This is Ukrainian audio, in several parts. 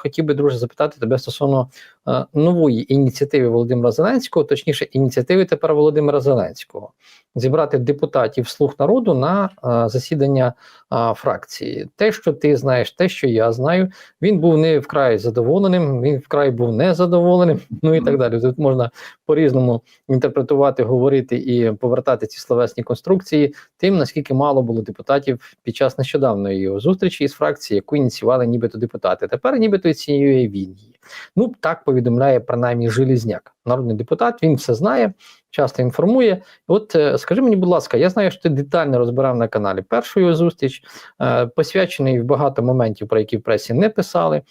Хотів би, друже, запитати тебе стосовно е, нової ініціативи Володимира Зеленського, точніше, ініціативи тепер Володимира Зеленського, зібрати депутатів слуг народу на е, засідання е, фракції. Те, що ти знаєш, те, що я знаю, він був не вкрай задоволеним, він вкрай був незадоволеним, ну і так далі. Тут можна по-різному інтерпретувати, говорити і повертати ці словесні конструкції, тим наскільки мало було депутатів під час нещодавної його зустрічі із фракції, яку ініціювали нібито депутати. Тепер нібито ініціює він її. Ну так повідомляє принаймні Желізняк, народний депутат. Він все знає, часто інформує. От е, скажи мені, будь ласка, я знаю, що ти детально розбирав на каналі першу його зустріч, е, посвячений в багато моментів, про які в пресі не писали.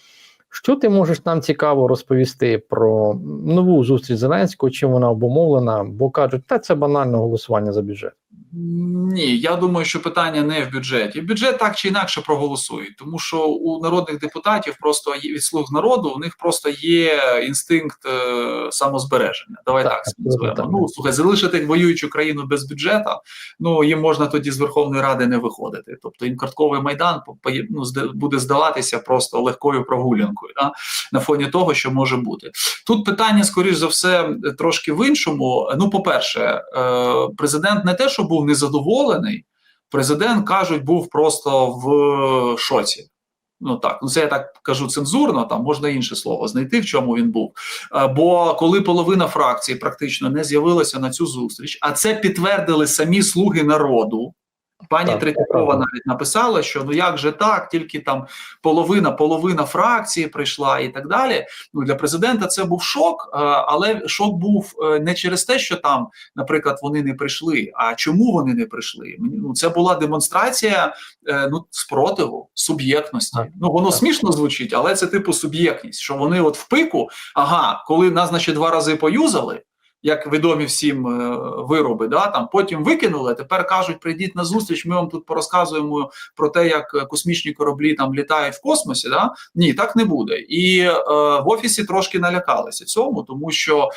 Що ти можеш нам цікаво розповісти про нову зустріч Зеленського, чим вона обумовлена? Бо кажуть, та це банально голосування за бюджет. Ні, я думаю, що питання не в бюджеті. Бюджет так чи інакше проголосують, тому що у народних депутатів просто є від слуг народу. У них просто є інстинкт е, самозбереження. Давай Так, так, називаємо. так. Ну слухай, залишити воюючу країну без бюджету, Ну їм можна тоді з Верховної Ради не виходити. Тобто їм картковий майдан по- по- ну, буде здаватися просто легкою прогулянкою да? на фоні того, що може бути. Тут питання, скоріш за все, трошки в іншому. Ну, по-перше, е, президент не те, що був незадоволений, президент кажуть, був просто в шоці. Ну так, ну це я так кажу цензурно, там можна інше слово знайти, в чому він був. Е, Бо коли половина фракції практично не з'явилася на цю зустріч, а це підтвердили самі слуги народу. Пані Так, Третьякова навіть написала, що ну як же так, тільки там половина, половина фракції прийшла і так далі. Ну для президента це був шок, е, але шок був е, не через те, що там, наприклад, вони не прийшли. А чому вони не прийшли? Ну це була демонстрація е, ну спротиву, суб'єктності. Ну воно Так. смішно звучить, але це типу суб'єктність, що вони от в пику, ага, коли нас значить два рази поюзали. Як відомі всім е, вироби, да там потім викинули. Тепер кажуть, прийдіть на зустріч. Ми вам тут порозказуємо про те, як е, космічні кораблі там літають в космосі. Да? Ні, так не буде. І е, в офісі трошки налякалися цьому, тому що е,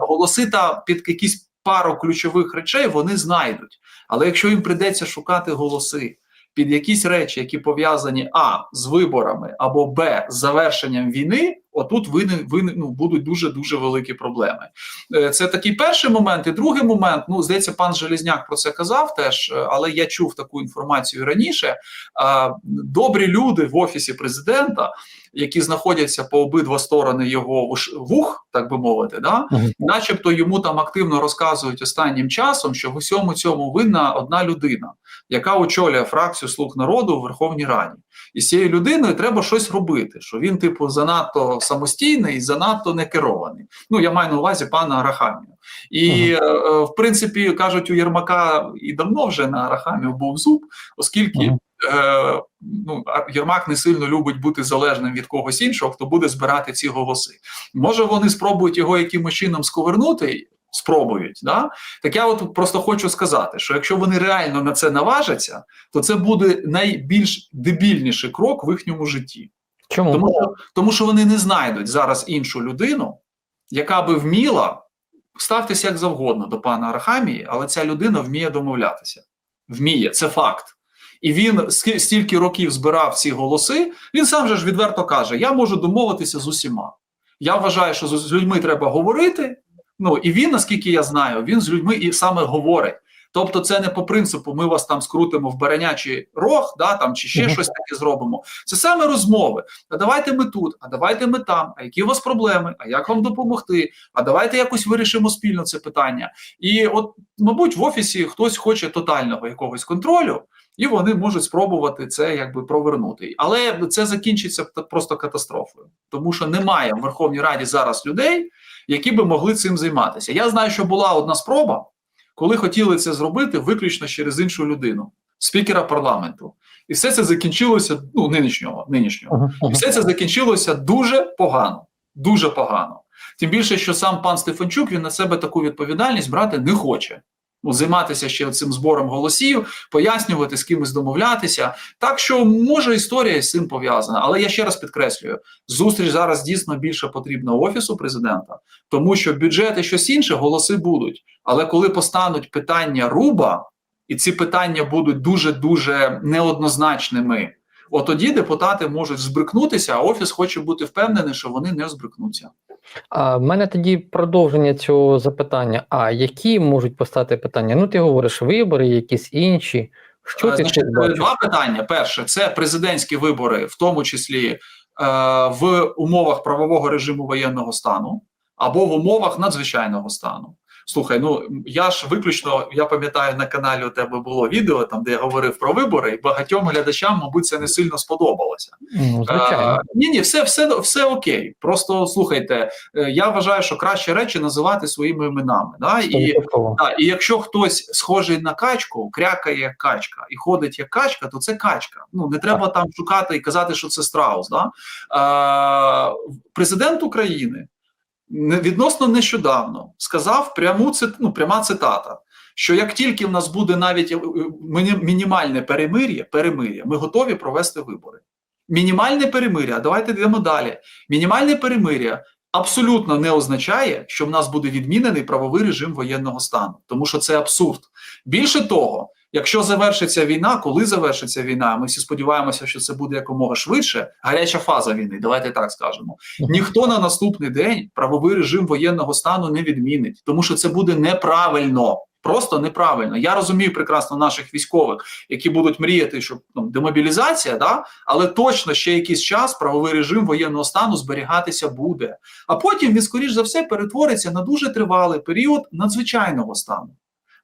голоси та під якісь пару ключових речей вони знайдуть. Але якщо їм прийдеться шукати голоси під якісь речі, які пов'язані а з виборами або б з завершенням війни, отут вини, вини ну, будуть дуже дуже великі проблеми. Е, Це такий перший момент. І другий момент, ну здається, пан Желізняк про це казав теж, е, але я чув таку інформацію раніше. Добрі люди в офісі президента, які знаходяться по обидва сторони його вух, так би мовити, да, начебто йому там активно розказують останнім часом, що в усьому цьому винна одна людина, яка очолює фракцію слуг народу у Верховній Раді. І з цією людиною треба щось робити. Що він, типу, занадто самостійний і занадто не керований. Ну я маю на увазі пана Арахамію. І е, е, в принципі кажуть, у Єрмака і давно вже на Арахамію був зуб, оскільки. Мгм. Е, ну, Єрмак не сильно любить бути залежним від когось іншого, хто буде збирати ці голоси. Може, вони спробують його якимось чином сковернути, спробують. Да? Так я от просто хочу сказати, що якщо вони реально на це наважаться, то це буде найбільш дебільніший крок в їхньому житті. Чому? Тому що, тому що вони не знайдуть зараз іншу людину, яка би вміла ставтеся як завгодно до пана Арахамії, але ця людина вміє домовлятися. Вміє, це факт. І він стільки років збирав ці голоси, він сам же ж відверто каже: Я можу домовитися з усіма. Я вважаю, що з людьми треба говорити. Ну і він, наскільки я знаю, він з людьми і саме говорить. Тобто, це не по принципу, ми вас там скрутимо в баранячий рог, да, там, чи ще щось таке зробимо. Це саме розмови. А давайте ми тут, а давайте ми там, а які у вас проблеми, а як вам допомогти? А давайте якось вирішимо спільно це питання. І от, мабуть, в офісі хтось хоче тотального якогось контролю, і вони можуть спробувати це якби провернути. Але це закінчиться просто катастрофою, тому що немає в Верховній Раді зараз людей, які би могли цим займатися. Я знаю, що була одна спроба, коли хотіли це зробити виключно через іншу людину, спікера парламенту. І все це закінчилося ну нинішнього нинішнього. І все це закінчилося дуже погано. Дуже погано. Тим більше, що сам пан Стефанчук він на себе таку відповідальність брати не хоче. Ну, займатися ще цим збором голосів, пояснювати, з кимось домовлятися. Так що може історія з цим пов'язана. Але я ще раз підкреслюю: зустріч зараз дійсно більше потрібна офісу президента, тому що бюджет і щось інше голоси будуть. Але коли постануть питання руба, і ці питання будуть дуже дуже неоднозначними От тоді депутати можуть збрикнутися, а офіс хоче бути впевнений, що вони не збрикнуться. А в мене тоді продовження цього запитання. А які можуть постати питання? Ну, ти говориш, вибори, якісь інші. Що Е, ти Значить, ще бачиш? два питання. Перше, це президентські вибори, в тому числі е, в умовах правового режиму воєнного стану або в умовах надзвичайного стану. Слухай, ну я ж виключно я пам'ятаю на каналі у тебе було відео, там де я говорив про вибори, і багатьом глядачам, мабуть, це не сильно сподобалося. Ну, звичайно. Е, ні, ні, все, все, все окей. Просто слухайте, е, я вважаю, що краще речі називати своїми іменами. Да? І, да, і якщо хтось схожий на качку, крякає як качка і ходить як качка, то це качка. Ну не треба там шукати і казати, що це страус. Да? Е, президент України відносно нещодавно сказав пряму ну, пряма цитата. Що як тільки в нас буде навіть е, е, міні- мінімальне перемир'я, перемир'я, ми готові провести вибори. Мінімальне перемир'я, давайте йдемо далі. Мінімальне перемир'я абсолютно не означає, що в нас буде відмінений правовий режим воєнного стану, тому що це абсурд. Більше того, якщо завершиться війна, коли завершиться війна, ми всі сподіваємося, що це буде якомога швидше. Гаряча фаза війни, давайте так скажемо. Ніхто на наступний день правовий режим воєнного стану не відмінить, тому що це буде неправильно. Просто неправильно. Я розумію прекрасно наших військових, які будуть мріяти, що ну, демобілізація, да, але точно ще якийсь час правовий режим воєнного стану зберігатися буде. А потім він, скоріш за все, перетвориться на дуже тривалий період надзвичайного стану.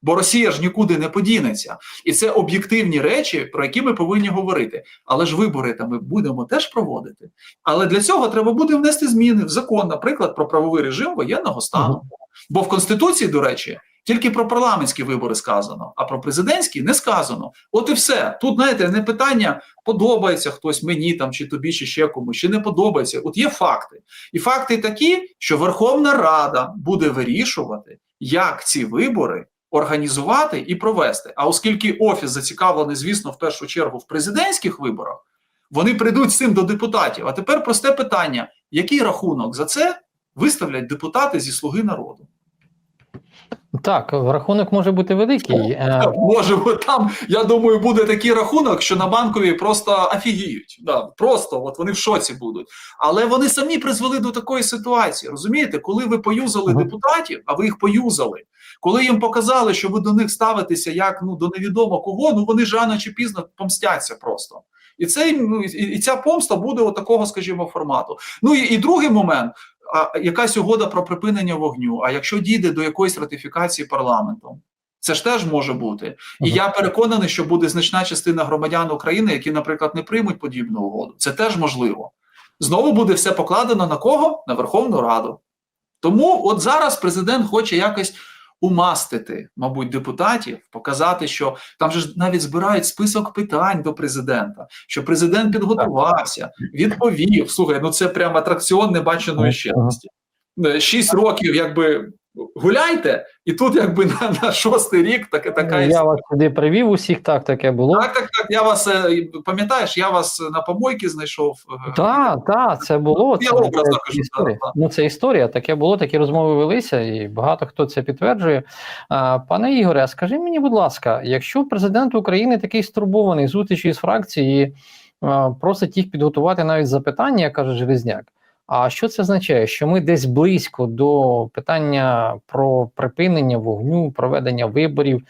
Бо Росія ж нікуди не подінеться, і це об'єктивні речі, про які ми повинні говорити. Але ж вибори там ми будемо теж проводити. Але для цього треба буде внести зміни в закон, наприклад, про правовий режим воєнного стану. Бо в Конституції, до речі, тільки про парламентські вибори сказано, а про президентські не сказано. От і все. Тут, знаєте, не питання, подобається хтось мені там, чи тобі, чи ще комусь, чи не подобається. От є факти. І факти такі, що Верховна Рада буде вирішувати, як ці вибори організувати і провести. А оскільки офіс зацікавлений, звісно, в першу чергу в президентських виборах, вони прийдуть з цим до депутатів. А тепер просте питання: який рахунок за це виставлять депутати зі слуги народу? Так, рахунок може бути великий. Е, Може, бо там, я думаю, буде такий рахунок, що на банковій просто офігіють. Да, просто от вони в шоці будуть. Але вони самі призвели до такої ситуації. Розумієте, коли ви поюзали Мгм. депутатів, а ви їх поюзали, коли їм показали, що ви до них ставитеся як ну до невідомо кого, ну вони ж рано чи пізно помстяться просто. І цей ну і, і ця помста буде от такого, скажімо, формату. Ну і, і другий момент. А якась угода про припинення вогню. А якщо дійде до якоїсь ратифікації парламентом, це ж теж може бути. І я переконаний, що буде значна частина громадян України, які, наприклад, не приймуть подібну угоду. Це теж можливо. Знову буде все покладено на кого? На Верховну Раду. Тому от зараз президент хоче якось умастити, мабуть, депутатів, показати, що там же навіть збирають список питань до президента, що президент підготувався, відповів. Слухай, ну це прям атракціон небаченої щедрості. Е, Шість років, якби гуляйте, і тут, якби на, на шостий рік таке така я вас сюди привів усіх, так таке було. Так, так, так. Я вас е, пам'ятаєш, я вас на помойки знайшов. е, Так, так, це було. Я Це, образно це кажу, історія. так, так. Ну, це історія, таке було, такі розмови велися, і багато хто це підтверджує. А, пане Ігоре, а скажи мені, будь ласка, якщо президент України такий стурбований зустрічі з фракції, просить їх підготувати навіть запитання, каже Железняк. А що це означає? Що ми десь близько до питання про припинення вогню, проведення виборів,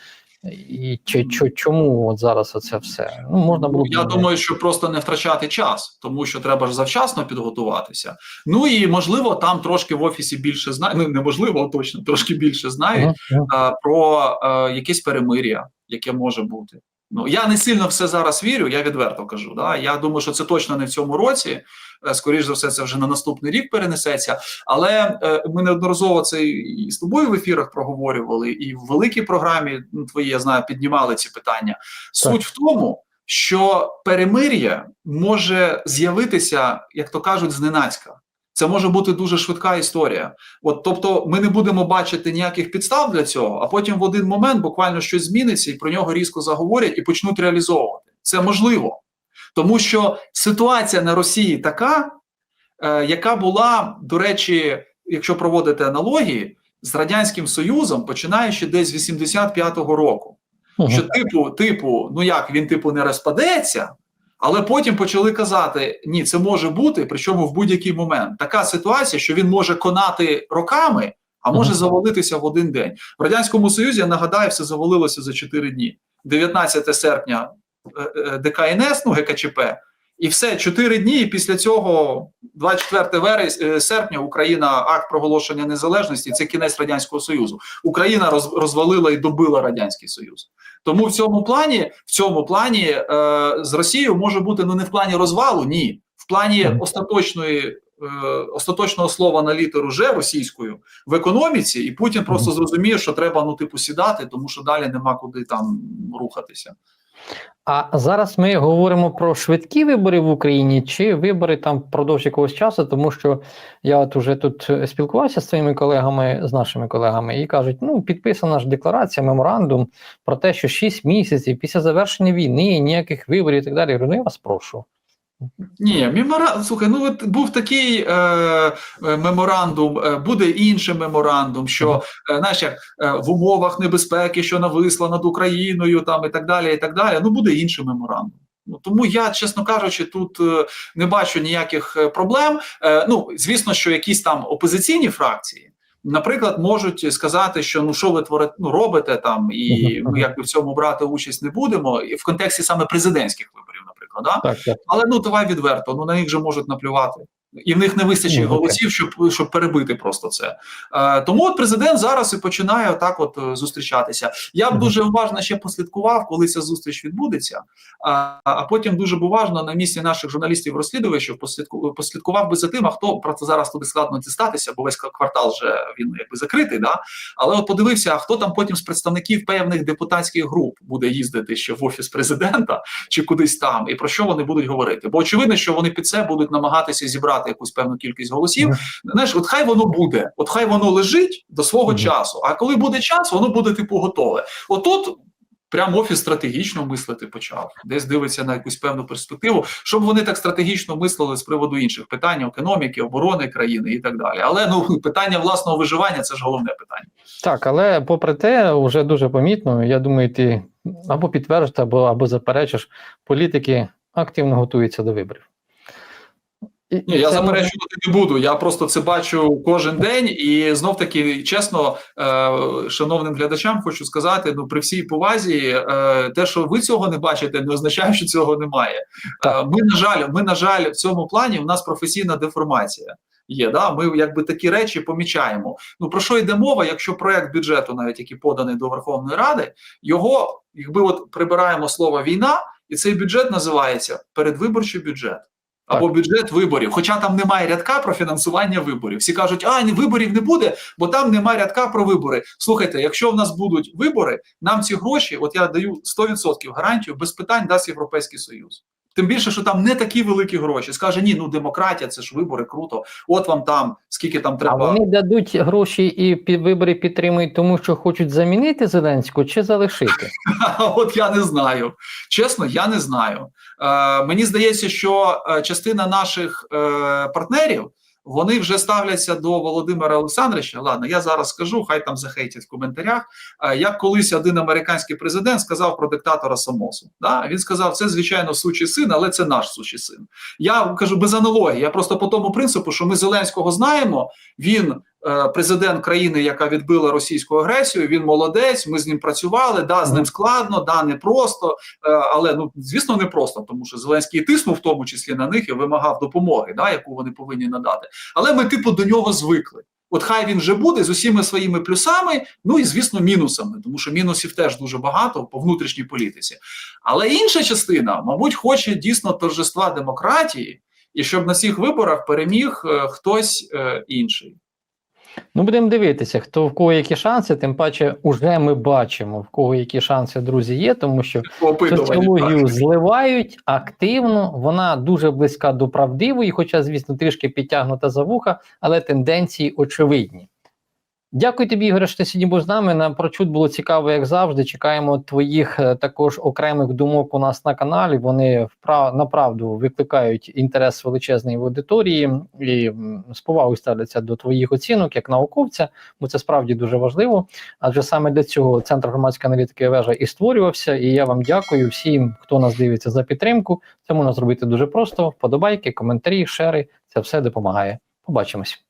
і чи, чи чому от зараз оце все? Ну, можна було я думаю, що просто не втрачати час, тому що треба ж завчасно підготуватися. Ну і можливо, там трошки в офісі більше знають. Ну неможливо, а точно трошки більше знають Мгм, мгм. е, про е, якесь перемир'я, яке може бути. Ну я не сильно в це зараз вірю, я відверто кажу. Да? Я думаю, що це точно не в цьому році. Е, Скоріш за все, це вже на наступний рік перенесеться. Але е, ми неодноразово це і з тобою в ефірах проговорювали, і в великій програмі ну, твої, я знаю, піднімали ці питання. Суть в тому, що перемир'я може з'явитися, як то кажуть, зненацька. Це може бути дуже швидка історія. От, тобто, ми не будемо бачити ніяких підстав для цього, а потім в один момент буквально щось зміниться, і про нього різко заговорять і почнуть реалізовувати. Це можливо, тому що ситуація на Росії така, е, яка була, до речі, якщо проводити аналогії з радянським Союзом, починаючи десь з 85-го року що типу, типу, ну як він типу не розпадеться, Але потім почали казати: ні, це може бути, причому в будь-який момент. Така ситуація, що він може конати роками, а може завалитися в один день. В радянському союзі я нагадаю, все завалилося за 4 дні. 19 серпня е, е, ДКНС, ну ГКЧП, і все 4 дні. І після цього, 24 вересня серпня, Україна акт проголошення незалежності. Це кінець радянського союзу. Україна роз, розвалила і добила радянський союз. Тому в цьому плані, в цьому плані е, з Росією може бути ну не в плані розвалу, ні, в плані остаточної. е, Остаточного слова на літеру Ж російською в економіці, і Путін просто зрозуміє, що треба ну типу сідати, тому що далі нема куди там рухатися. А зараз ми говоримо про швидкі вибори в Україні чи вибори там впродовж якогось часу, тому що я от уже тут е, спілкувався з своїми колегами, з нашими колегами, і кажуть: ну підписана ж декларація, меморандум про те, що 6 місяців після завершення війни ніяких виборів і так далі. Я ну я вас прошу. Ні, мемора... слухай, ну от був такий е, е, меморандум, е, буде інший меморандум, що е, знаєш, як е, в умовах небезпеки, що нависла над Україною, там і так далі, і так далі. Ну буде інший меморандум. Ну тому я, чесно кажучи, тут е, не бачу ніяких е, проблем. Е, ну звісно, що якісь там опозиційні фракції. Наприклад, можуть сказати, що ну що ви творите, ну робите там, і ми якби в цьому брати участь не будемо, і в контексті саме президентських виборів, да? Так, так. Але ну давай відверто, ну на них же можуть наплювати. І в них не вистачить голосів, щоб щоб перебити просто це. Е, тому от президент зараз і починає отак от е, зустрічатися. Я б дуже уважно ще послідкував, коли ця зустріч відбудеться. А, а потім дуже б уважно на місці наших журналістів розслідувачів послідку, послідкував би за тим, а хто про це зараз туди складно дістатися, бо весь квартал вже він якби закритий. Да? Але от подивився, а хто там потім з представників певних депутатських груп буде їздити ще в офіс президента чи кудись там, і про що вони будуть говорити? Бо очевидно, що вони під це будуть намагатися зібрати якусь певну кількість голосів. Знаєш, от хай воно буде, от хай воно лежить до свого часу. А коли буде час, воно буде типу готове. Отут. Прям офіс стратегічно мислити почав, десь дивиться на якусь певну перспективу, щоб вони так стратегічно мислили з приводу інших питань економіки, оборони країни і так далі. Але ну питання власного виживання це ж головне питання. Так, але попри те, вже дуже помітно. Я думаю, ти або підтвердиш, або, або заперечиш, політики активно готуються до виборів. Ні, я заперечувати не буду. Я просто це бачу кожен день, і знов таки, чесно, е, шановним глядачам, хочу сказати: ну при всій повазі, е, те, що ви цього не бачите, не означає, що цього немає. Е, ми на жаль, ми на жаль, в цьому плані у нас професійна деформація. Є, да, ми якби такі речі помічаємо. Ну про що йде мова, якщо проект бюджету, навіть який поданий до Верховної Ради, його якби от прибираємо слово війна, і цей бюджет називається передвиборчий бюджет. Або бюджет виборів, хоча там немає рядка про фінансування виборів. Всі кажуть, а виборів не буде, бо там немає рядка про вибори. Слухайте, якщо в нас будуть вибори, нам ці гроші, от я даю 100% гарантію, без питань дасть Європейський Союз. Тим більше, що там не такі великі гроші. Скаже, ні, ну демократія, це ж вибори, круто. От вам там скільки там А треба. вони дадуть гроші і під вибори підтримують, тому що хочуть замінити Зеленського чи залишити. От я не знаю. Чесно, я не знаю. Е, мені здається, що е, частина наших е, партнерів вони вже ставляться до Володимира Олександровича. Ладно, я зараз скажу, хай там захейтять в коментарях. Е, як колись один американський президент сказав про диктатора Самосу. Да? Він сказав, це звичайно сучий син, але це наш сучий син. Я кажу без аналогії. Я просто по тому принципу, що ми Зеленського знаємо. Він президент країни, яка відбила російську агресію. Він молодець. Ми з ним працювали. Да, з ним складно, да, не просто, е, але ну звісно, не просто, тому що Зеленський тиснув в тому числі на них і вимагав допомоги, да, яку вони повинні надати. Але ми, типу, до нього звикли. От хай він вже буде з усіма своїми плюсами, ну і звісно, мінусами, тому що мінусів теж дуже багато по внутрішній політиці. Але інша частина, мабуть, хоче дійсно торжества демократії, і щоб на цих виборах переміг е, хтось е, інший. Ну, будемо дивитися, хто в кого які шанси, тим паче, уже ми бачимо, в кого які шанси, друзі, є, тому що соціологію зливають активно, вона дуже близька до правдивої, хоча, звісно, трішки підтягнута за вуха, але тенденції очевидні. Дякую тобі, Ігоре, що ти сьогодні був з нами. Нам прочут було цікаво, як завжди. Чекаємо твоїх е, також окремих думок у нас на каналі. Вони вправ направду викликають інтерес величезної аудиторії і з повагою ставляться до твоїх оцінок як науковця, бо це справді дуже важливо. Адже саме для цього центр громадської аналітики вежа і створювався. І я вам дякую всім, хто нас дивиться за підтримку. Це можна зробити дуже просто. Вподобайки, коментарі, шери. Це все допомагає. Побачимось.